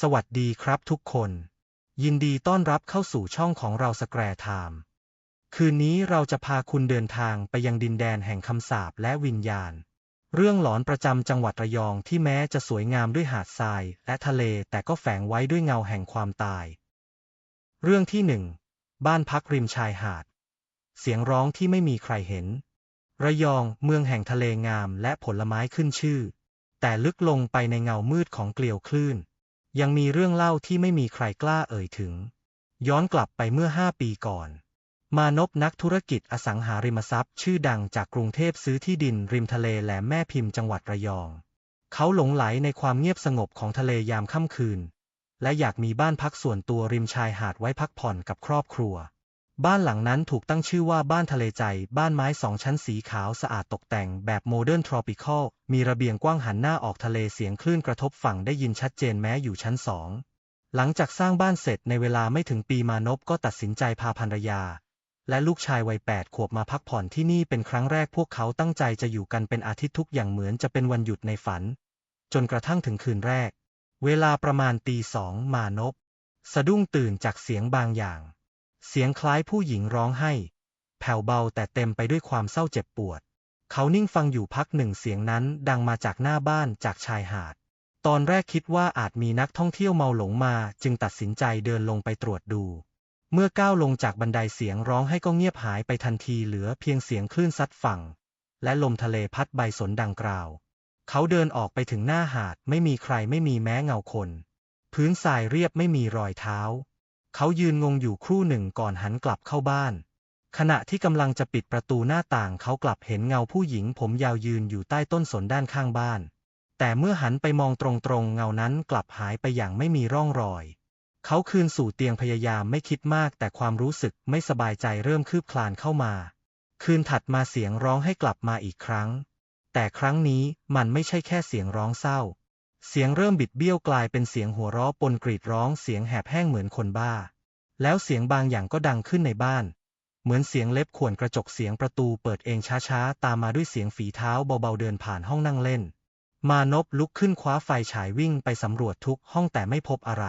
สวัสดีครับทุกคน ยินดีต้อนรับเข้าสู่ช่องของเราสแกร์ไทม์คืนนี้เราจะพาคุณเดินทางไปยังดินแดนแห่งคำสาปและวิญญาณ เรื่องหลอนประจำจังหวัดระยองที่แม้จะสวยงามด้วยหาดทรายและทะเลแต่ก็แฝงไว้ด้วยเงาแห่งความตาย เรื่องที่หนึ่งบ้านพักริมชายหาด เสียงร้องที่ไม่มีใครเห็น ระยองเมืองแห่งทะเลงามและผลไม้ขึ้นชื่อ แต่ลึกลงไปในเงามืดของเกลียวคลื่น ยังมีเรื่องเล่าที่ไม่มีใครกล้าเอ่ยถึง ย้อนกลับไปเมื่อห้าปีก่อน มานพนักธุรกิจอสังหาริมทรัพย์ ชื่อดังจากกรุงเทพซื้อที่ดินริมทะเลแหลมแม่พิมพ์จังหวัดระยอง เขาหลงไหลในความเงียบสงบของทะเลยามค่ำคืน และอยากมีบ้านพักส่วนตัวริมชายหาดไว้พักผ่อนกับครอบครัว บ้านหลังนั้นถูกตั้งชื่อว่าบ้านทะเลใจ บ้านไม้สองชั้นสีขาวสะอาดตกแต่งแบบโมเดิร์นทรอปิคอล มีระเบียงกว้างหันหน้าออกทะเลเสียงคลื่นกระทบฝั่งได้ยินชัดเจนแม้อยู่ชั้นสอง หลังจากสร้างบ้านเสร็จในเวลาไม่ถึงปีมานพก็ตัดสินใจพาภรรยา และลูกชายวัยแปดขวบมาพักผ่อนที่นี่เป็นครั้งแรกพวกเขาตั้งใจจะอยู่กันเป็นอาทิตย์ทุกอย่างเหมือนจะเป็นวันหยุดในฝัน จนกระทั่งถึงคืนแรก เวลาประมาณตีสองมานพสะดุ้งตื่นจากเสียงบางอย่าง เสียงคล้ายผู้หญิงร้องไห้ แผ่วเบาแต่เต็มไปด้วยความเศร้าเจ็บปวด เขานิ่งฟังอยู่พักหนึ่งเสียงนั้นดังมาจากหน้าบ้านจากชายหาด ตอนแรกคิดว่าอาจมีนักท่องเที่ยวเมาหลงมาจึงตัดสินใจเดินลงไปตรวจดู เมื่อก้าวลงจากบันไดเสียงร้องให้ก็เงียบหายไปทันทีเหลือเพียงเสียงคลื่นซัดฝั่ง และลมทะเลพัดใบสนดังกราว เขาเดินออกไปถึงหน้าหาดไม่มีใครไม่มีแม้เงาคน พื้นทรายเรียบไม่มีรอยเท้า เขายืนงงอยู่ครู่หนึ่งก่อนหันกลับเข้าบ้าน ขณะที่กำลังจะปิดประตูหน้าต่างเขากลับเห็นเงาผู้หญิงผมยาวยืนอยู่ใต้ต้นสนด้านข้างบ้าน แต่เมื่อหันไปมองตรงๆ เงานั้นกลับหายไปอย่างไม่มีร่องรอย เขาคืนสู่เตียงพยายามไม่คิดมากแต่ความรู้สึกไม่สบายใจเริ่มคืบคลานเข้ามา คืนถัดมาเสียงร้องให้กลับมาอีกครั้ง แต่ครั้งนี้มันไม่ใช่แค่เสียงร้องเศร้า เสียงเริ่มบิดเบี้ยวกลายเป็นเสียงหัวเราะปนกรีดร้องเสียงแหบแห้งเหมือนคนบ้า แล้วเสียงบางอย่างก็ดังขึ้นในบ้าน เหมือนเสียงเล็บข่วนกระจกเสียงประตูเปิดเองช้าๆ ตามมาด้วยเสียงฝีเท้าเบาๆเดินผ่านห้องนั่งเล่น มานพลุกขึ้นคว้าไฟฉายวิ่งไปสำรวจทุกห้องแต่ไม่พบอะไร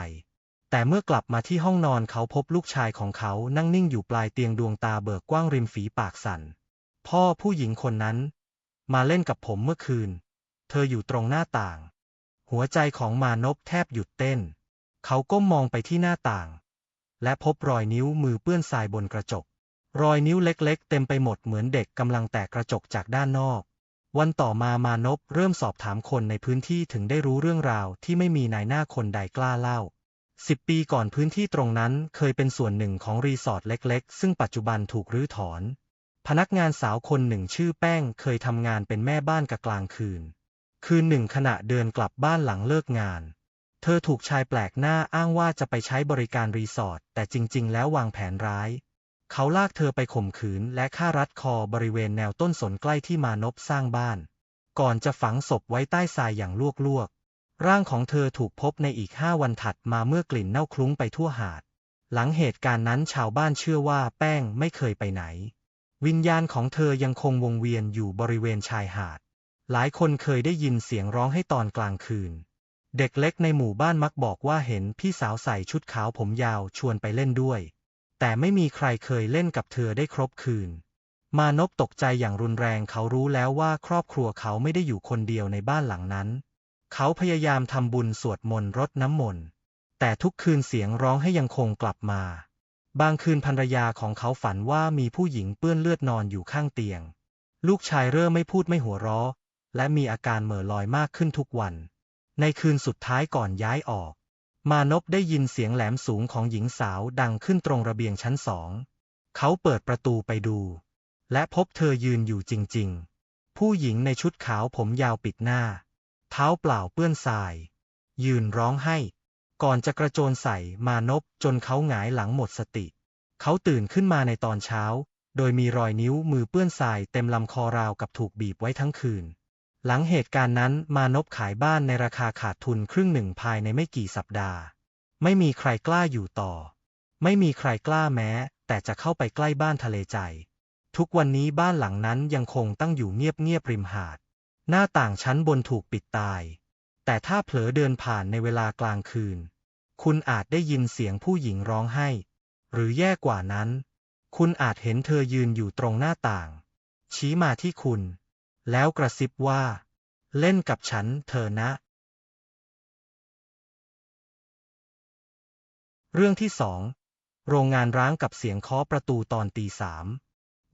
แต่เมื่อกลับมาที่ห้องนอนเขาพบลูกชายของเขานั่งนิ่งอยู่ปลายเตียงดวงตาเบิกกว้างริมฝีปากสั่น พ่อผู้หญิงคนนั้น มาเล่นกับผมเมื่อคืน เธออยู่ตรงหน้าต่าง หัวใจของมานพแทบหยุดเต้น เขาก้มมองไปที่หน้าต่าง และพบรอยนิ้วมือเปื้อนทรายบนกระจก รอยนิ้วเล็กๆ เต็มไปหมดเหมือนเด็กกำลังแตกกระจกจากด้านนอก วันต่อมามานพเริ่มสอบถามคนในพื้นที่ถึงได้รู้เรื่องราวที่ไม่มีนายหน้าคนใดกล้าเล่าสิบปีก่อนพื้นที่ตรงนั้นเคยเป็นส่วนหนึ่งของรีสอร์ทเล็กๆ ซึ่งปัจจุบันถูกรื้อถอน พนักงานสาวคนหนึ่งชื่อแป้งเคยทำงานเป็นแม่บ้านกะกลางคืน คืนหนึ่งขณะเดินกลับบ้านหลังเลิกงาน เธอถูกชายแปลกหน้าอ้างว่าจะไปใช้บริการรีสอร์ทแต่จริง ๆ แล้ววางแผนร้าย เขาลากเธอไปข่มขืนและฆ่ารัดคอบริเวณแนวต้นสนใกล้ที่มานพสร้างบ้าน ก่อนจะฝังศพไว้ใต้ทรายอย่างลวกๆ ร่างของเธอถูกพบในอีกห้าวันถัดมาเมื่อกลิ่นเน่าคลุ้งไปทั่วหาด หลังเหตุการณ์นั้นชาวบ้านเชื่อว่าแป้งไม่เคยไปไหน วิญญาณของเธอยังคงวงเวียนอยู่บริเวณชายหาด หลายคนเคยได้ยินเสียงร้องให้ตอนกลางคืน เด็กเล็กในหมู่บ้านมักบอกว่าเห็นพี่สาวใส่ชุดขาวผมยาวชวนไปเล่นด้วย แต่ไม่มีใครเคยเล่นกับเธอได้ครบคืน มานพตกใจอย่างรุนแรงเขารู้แล้วว่าครอบครัวเขาไม่ได้อยู่คนเดียวในบ้านหลังนั้น เขาพยายามทำบุญสวดมนต์รดน้ำมนต์ แต่ทุกคืนเสียงร้องให้ยังคงกลับมา บางคืนภรรยาของเขาฝันว่ามีผู้หญิงเปื้อนเลือดนอนอยู่ข้างเตียง ลูกชายเริ่มไม่พูดไม่หัวเราะ และมีอาการเหม่อลอยมากขึ้นทุกวัน ในคืนสุดท้ายก่อนย้ายออก มานพได้ยินเสียงแหลมสูงของหญิงสาวดังขึ้นตรงระเบียงชั้นสอง เขาเปิดประตูไปดู และพบเธอยืนอยู่จริง ๆ ผู้หญิงในชุดขาวผมยาวปิดหน้า เท้าเปล่าเปื้อนทราย ยืนร้องไห้ ก่อนจะกระโจนใส่มานพจนเขาหงายหลังหมดสติ เขาตื่นขึ้นมาในตอนเช้าโดยมีรอยนิ้วมือเปื้อนทรายเต็มลำคอราวกับถูกบีบไว้ทั้งคืน หลังเหตุการณ์นั้นมานพขายบ้านในราคาขาดทุนครึ่งหนึ่งภายในไม่กี่สัปดาห์ ไม่มีใครกล้าอยู่ต่อ ไม่มีใครกล้าแม้ แต่จะเข้าไปใกล้บ้านทะเลใจ ทุกวันนี้บ้านหลังนั้นยังคงตั้งอยู่เงียบๆริมหาด หน้าต่างชั้นบนถูกปิดตาย แต่ถ้าเผลอเดินผ่านในเวลากลางคืน คุณอาจได้ยินเสียงผู้หญิงร้องไห้ หรือแย่กว่านั้น คุณอาจเห็นเธอยืนอยู่ตรงหน้าต่าง ชี้มาที่คุณ แล้วกระซิบว่า เล่นกับฉันเธอนะ เรื่องที่สองโรงงานร้างกับเสียงเคาะประตูตอนตีสาม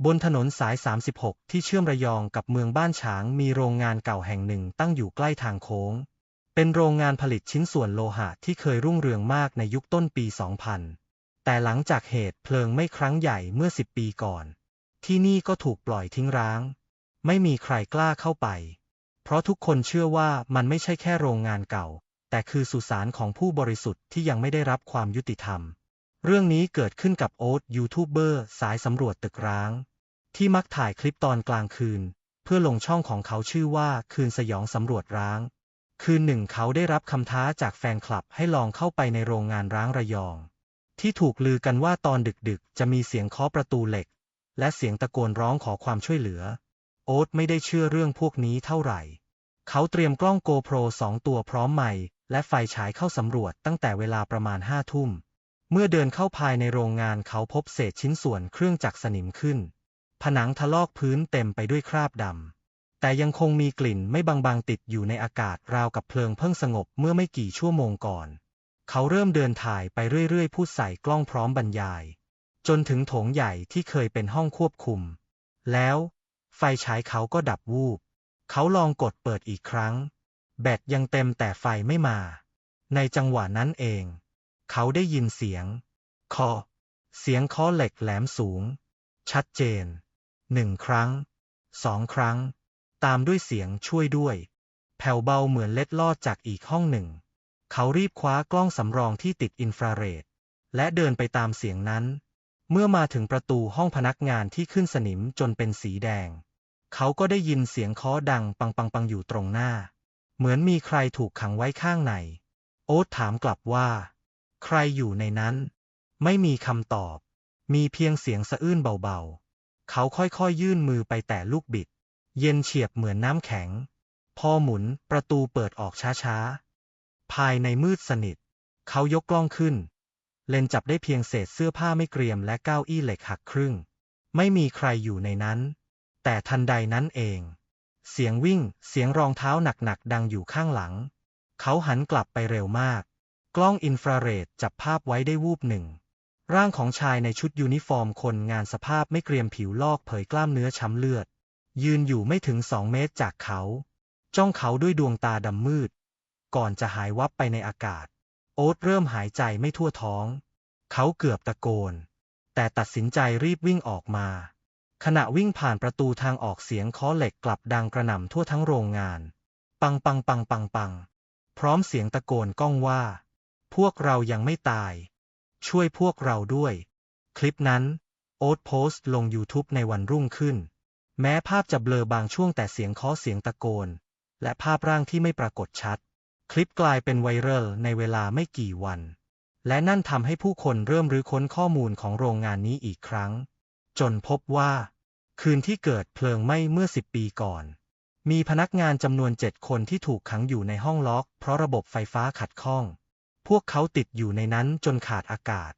บนถนนสาย 36 ที่เชื่อมระยองกับเมืองบ้านฉางมีโรงงานเก่าแห่งหนึ่งตั้งอยู่ใกล้ทางโค้ง เป็นโรงงานผลิตชิ้นส่วนโลหะที่เคยรุ่งเรืองมากในยุคต้นปี 2000 แต่หลังจากเหตุเพลิงไม้ครั้งใหญ่เมื่อ 10 ปีก่อน ที่นี่ก็ถูกปล่อยทิ้งร้าง ไม่มีใครกล้าเข้าไป เพราะทุกคนเชื่อว่ามันไม่ใช่แค่โรงงานเก่า แต่คือสุสานของผู้บริสุทธิ์ที่ยังไม่ได้รับความยุติธรรม เรื่องนี้เกิดขึ้นกับโอ๊ตยูทูบเบอร์สายสำรวจตึกร้าง ที่มักถ่ายคลิปตอนกลางคืน เพื่อลงช่องของเขาชื่อว่าคืนสยองสำรวจร้าง คืนหนึ่งเขาได้รับคำท้าจากแฟนคลับให้ลองเข้าไปในโรงงานร้างระยอง ที่ถูกลือกันว่าตอนดึกๆ จะมีเสียงเคาะประตูเหล็ก และเสียงตะโกนร้องขอความช่วยเหลือ อ๊ตไม่ได้เชื่อเรื่องพวกนี้เท่าไหร่ เขาเตรียมกล้องโกโปรสองตัวพร้อมไมค์และไฟฉายเข้าสำรวจตั้งแต่เวลาประมาณห้าทุ่ม เมื่อเดินเข้าภายในโรงงานเขาพบเศษชิ้นส่วนเครื่องจักรสนิมขึ้น ผนังทะลอกพื้นเต็มไปด้วยคราบดำ แต่ยังคงมีกลิ่นไม่บางๆติดอยู่ในอากาศราวกับเพลิงเพิ่งสงบเมื่อไม่กี่ชั่วโมงก่อน เขาเริ่มเดินถ่ายไปเรื่อยๆ พูดใส่กล้องพร้อมบรรยาย จนถึงโถงใหญ่ที่เคยเป็นห้องควบคุม แล้ว ไฟฉายเขาก็ดับวูบ เขาลองกดเปิดอีกครั้ง แบตยังเต็มแต่ไฟไม่มา ในจังหวะนั้นเอง เขาได้ยินเสียงคาะเสียงคาะเหล็กแหลมสูง ชัดเจน หนึ่งครั้ง สองครั้ง ตามด้วยเสียงช่วยด้วย แผ่วเบาเหมือนเล็ดลอดจากอีกห้องหนึ่ง เขารีบคว้ากล้องสำรองที่ติดอินฟราเรด และเดินไปตามเสียงนั้น เมื่อมาถึงประตูห้องพนักงานที่ขึ้นสนิมจนเป็นสีแดง เขาก็ได้ยินเสียงเคาะดังปังปังปังอยู่ตรงหน้า เหมือนมีใครถูกขังไว้ข้างใน โอ๊ตถามกลับว่า ใครอยู่ในนั้น ไม่มีคำตอบ มีเพียงเสียงสะอื้นเบาๆ เขาค่อยๆยื่นมือไปแตะลูกบิด เย็นเฉียบเหมือนน้ำแข็ง พอหมุนประตูเปิดออกช้าๆ ภายในมืดสนิท เขายกกล้องขึ้น เลนจับได้เพียงเศษเสื้อผ้าไม่เกรียมและเก้าอี้เหล็กหักครึ่ง ไม่มีใครอยู่ในนั้น แต่ทันใดนั้นเอง เสียงวิ่ง เสียงรองเท้าหนักๆดังอยู่ข้างหลัง เขาหันกลับไปเร็วมาก กล้องอินฟราเรดจับภาพไว้ได้วูบหนึ่ง ร่างของชายในชุดยูนิฟอร์มคนงานสภาพไม่เกรียมผิวลอกเผยกล้ามเนื้อช้ำเลือด ยืนอยู่ไม่ถึงสองเมตรจากเขา จ้องเขาด้วยดวงตาดำมืด ก่อนจะหายวับไปในอากาศ โอ๊ตเริ่มหายใจไม่ทั่วท้อง เขาเกือบตะโกน แต่ตัดสินใจรีบวิ่งออกมา ขณะวิ่งผ่านประตูทางออกเสียงคาะเหล็กกลับดังกระหน่ำทั่วทั้งโรงงาน ปังปังปังปังปัง พร้อมเสียงตะโกนก้องว่า พวกเรายังไม่ตาย ช่วยพวกเราด้วย คลิปนั้น โอ๊ตโพสต์ลง YouTube ในวันรุ่งขึ้น แม้ภาพจะเบลอบางช่วงแต่เสียงคาะเสียงตะโกน และภาพร่างที่ไม่ปรากฏชัด คลิปกลายเป็นไวรัลในเวลาไม่กี่วัน และนั่นทำให้ผู้คนเริ่มรื้อค้นข้อมูลของโรงงานนี้อีกครั้ง จนพบว่า คืนที่เกิดเพลิงไหม้เมื่อ 10 ปีก่อน มีพนักงานจำนวนเจ็ดคนที่ถูกขังอยู่ในห้องล็อก เพราะระบบไฟฟ้าขัดข้อง พวกเขาติดอยู่ในนั้นจนขาดอากาศ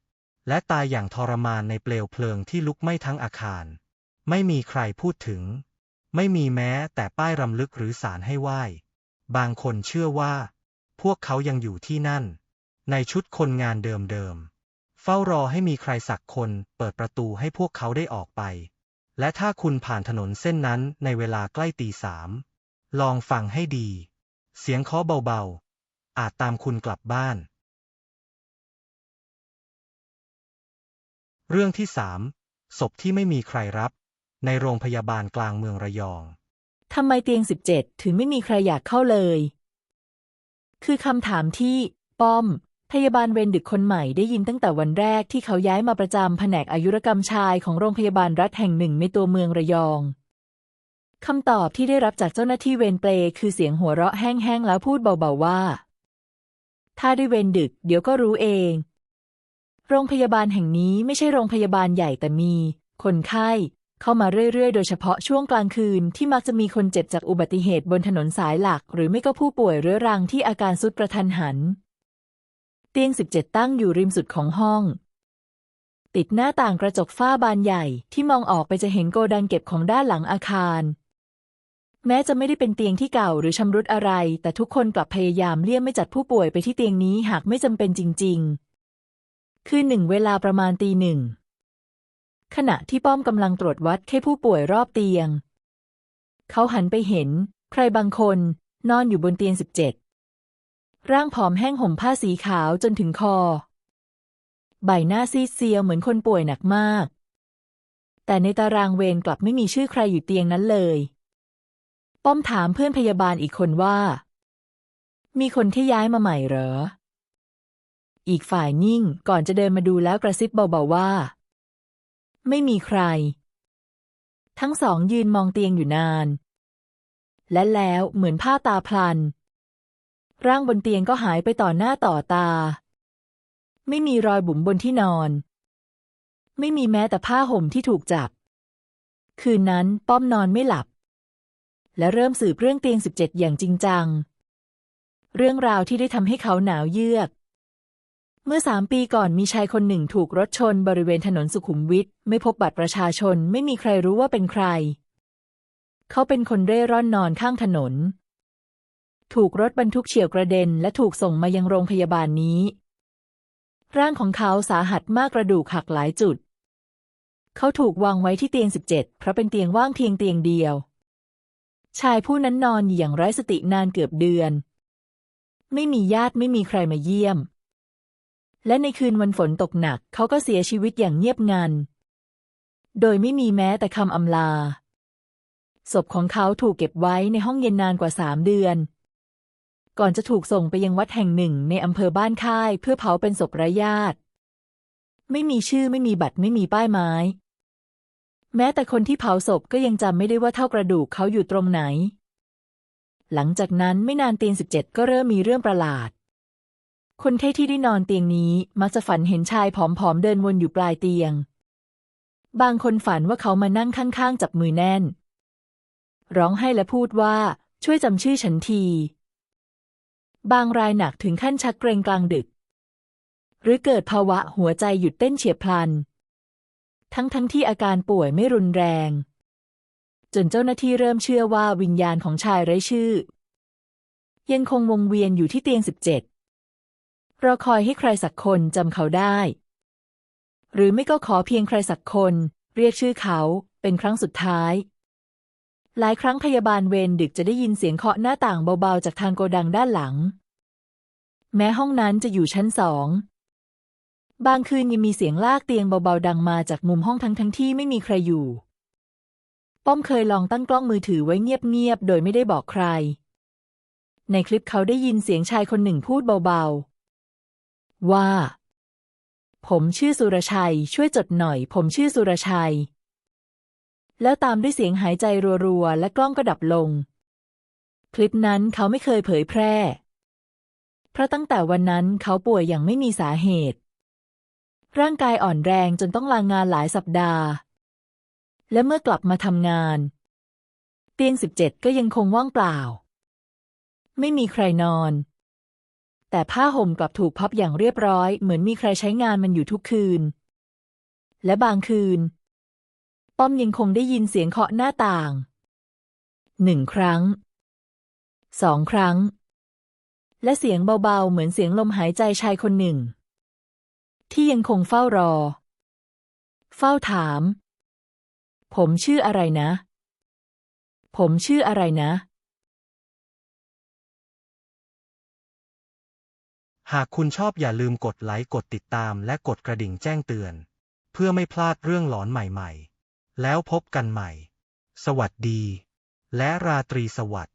และตายอย่างทรมานในเปลวเพลิงที่ลุกไหม้ทั้งอาคาร ไม่มีใครพูดถึง ไม่มีแม้แต่ป้ายรำลึกหรือสารให้ไหว้ บางคนเชื่อว่า วกเขายังอยู่ที่นั่น ในชุดคนงานเดิมๆ เฝ้ารอให้มีใครสักคนเปิดประตูให้พวกเขาได้ออกไป และถ้าคุณผ่านถนนเส้นนั้นในเวลาใกล้ตีสาม ลองฟังให้ดี เสียงเคาะเบาๆ อาจตามคุณกลับบ้าน เรื่องที่สามศพที่ไม่มีใครรับ ในโรงพยาบาลกลางเมืองระยอง ทำไมเตียง 17 ถึงไม่มีใครอยากเข้าเลย คือคำถามที่ ป้อม พยาบาลเวรดึกคนใหม่ได้ยินตั้งแต่วันแรกที่เขาย้ายมาประจำแผนกอายุรกรรมชายของโรงพยาบาลรัฐแห่งหนึ่งในตัวเมืองระยองคำตอบที่ได้รับจากเจ้าหน้าที่เวรเปลคือเสียงหัวเราะแห้งๆแล้วพูดเบาๆว่า ถ้าได้เวรดึก เดี๋ยวก็รู้เอง โรงพยาบาลแห่งนี้ไม่ใช่โรงพยาบาลใหญ่แต่มี คนไข้ เข้ามาเรื่อยๆ โดยเฉพาะช่วงกลางคืนที่มักจะมีคนเจ็บจากอุบัติเหตุบนถนนสายหลัก หรือไม่ก็ผู้ป่วยเรื้อรังที่อาการสุดกระทันหัน เตียง 17 ตั้งอยู่ริมสุดของห้อง ติดหน้าต่างกระจกฝ้าบานใหญ่ที่มองออกไปจะเห็นโกดังเก็บของด้านหลังอาคาร แม้จะไม่ได้เป็นเตียงที่เก่าหรือชำรุดอะไร แต่ทุกคนกลับพยายามเลี่ยงไม่จัดผู้ป่วยไปที่เตียงนี้หากไม่จำเป็นจริง ๆ คือหนึ่งเวลาประมาณตีหนึ่ง ขณะที่ป้อมกำลังตรวจวัดไข้ผู้ป่วยรอบเตียง เขาหันไปเห็น ใครบางคน นอนอยู่บนเตียงสิบเจ็ดร่างผอมแห้งห่มผ้าสีขาวจนถึงคอ ใบหน้าซีดเซียวเหมือนคนป่วยหนักมาก แต่ในตารางเวรกลับไม่มีชื่อใครอยู่เตียงนั้นเลย ป้อมถามเพื่อนพยาบาลอีกคนว่า มีคนที่ย้ายมาใหม่เหรอ อีกฝ่ายนิ่งก่อนจะเดินมาดูแล้วกระซิบเบาๆว่า ไม่มีใคร ทั้งสองยืนมองเตียงอยู่นาน และแล้วเหมือนผ้าตาพลัน ร่างบนเตียงก็หายไปต่อหน้าต่อตา ไม่มีรอยบุ๋มบนที่นอน ไม่มีแม้แต่ผ้าห่มที่ถูกจับ คืนนั้นป้อมนอนไม่หลับ และเริ่มสืบเรื่องเตียงสิบเจ็ดอย่างจริงจัง เรื่องราวที่ได้ทำให้เขาหนาวเยือก เมื่อสามปีก่อนมีชายคนหนึ่งถูกรถชนบริเวณถนนสุขุมวิทไม่พบบัตรประชาชนไม่มีใครรู้ว่าเป็นใคร เขาเป็นคนเร่ร่อนนอนข้างถนน ถูกรถบรรทุกเฉี่ยวกระเด็น และถูกส่งมายังโรงพยาบาลนี้ ร่างของเขาสาหัสมากกระดูกหักหลายจุด เขาถูกวางไว้ที่เตียงสิบเจ็ดเพราะเป็นเตียงว่างเพียงเตียงเดียว ชายผู้นั้นนอนอย่างไร้สตินานเกือบเดือน ไม่มีญาติไม่มีใครมาเยี่ยม และในคืนวันฝนตกหนักเขาก็เสียชีวิตอย่างเงียบงัน โดยไม่มีแม้แต่คำอำลา ศพของเขาถูกเก็บไว้ในห้องเย็นนานกว่าสามเดือน ก่อนจะถูกส่งไปยังวัดแห่งหนึ่งในอำเภอบ้านค่ายเพื่อเผาเป็นศพไร้ญาติ ไม่มีชื่อไม่มีบัตรไม่มีป้ายไม้ แม้แต่คนที่เผาศพก็ยังจำไม่ได้ว่าเท่ากระดูกเขาอยู่ตรงไหน หลังจากนั้นไม่นานเตียงสิบเจ็ดก็เริ่มมีเรื่องประหลาด คนไข้ที่ได้นอนเตียงนี้มักจะฝันเห็นชายผอมๆเดินวนอยู่ปลายเตียง บางคนฝันว่าเขามานั่งข้างๆ จับมือแน่น ร้องไห้และพูดว่าช่วยจำชื่อฉันที บางรายหนักถึงขั้นชักเกรงกลางดึก หรือเกิดภาวะหัวใจหยุดเต้นเฉียบพลัน ทั้งทั้งที่อาการป่วยไม่รุนแรง จนเจ้าหน้าที่เริ่มเชื่อว่าวิญญาณของชายไร้ชื่อ ยังคงวงเวียนอยู่ที่เตียงสิบเจ็ด รอคอยให้ใครสักคนจำเขาได้ หรือไม่ก็ขอเพียงใครสักคน เรียกชื่อเขาเป็นครั้งสุดท้าย หลายครั้งพยาบาลเวรดึกจะได้ยินเสียงเคาะหน้าต่างเบาๆ จากทางโกดังด้านหลัง แม้ห้องนั้นจะอยู่ชั้นสองบางคืนยังมีเสียงลากเตียงเบาๆ ดังมาจากมุมห้องทั้งทั้งที่ไม่มีใครอยู่ ป้อมเคยลองตั้งกล้องมือถือไว้เงียบๆ โดยไม่ได้บอกใคร ในคลิปเขาได้ยินเสียงชายคนหนึ่งพูดเบาๆ ว่า ผมชื่อสุรชัย ช่วยจดหน่อย ผมชื่อสุรชัย แล้วตามด้วยเสียงหายใจรัวๆ และกล้องก็ดับลง คลิปนั้นเขาไม่เคยเผยแพร่ เพราะตั้งแต่วันนั้นเขาป่วยอย่างไม่มีสาเหตุ ร่างกายอ่อนแรงจนต้องลางงานหลายสัปดาห์ และเมื่อกลับมาทำงาน เตียงสิบเจ็ดก็ยังคงว่างเปล่า ไม่มีใครนอน แต่ผ้าห่มกลับถูกพับอย่างเรียบร้อย เหมือนมีใครใช้งานมันอยู่ทุกคืน และบางคืน ป้อมยังคงได้ยินเสียงเคาะหน้าต่างหนึ่งครั้งสองครั้ง และเสียงเบาๆ เหมือนเสียงลมหายใจชายคนหนึ่ง ที่ยังคงเฝ้ารอ เฝ้าถาม ผมชื่ออะไรนะ ผมชื่ออะไรนะ หากคุณชอบอย่าลืมกดไลค์กดติดตามและกดกระดิ่งแจ้งเตือน เพื่อไม่พลาดเรื่องหลอนใหม่ๆ แล้วพบกันใหม่ สวัสดี และราตรีสวัสดิ์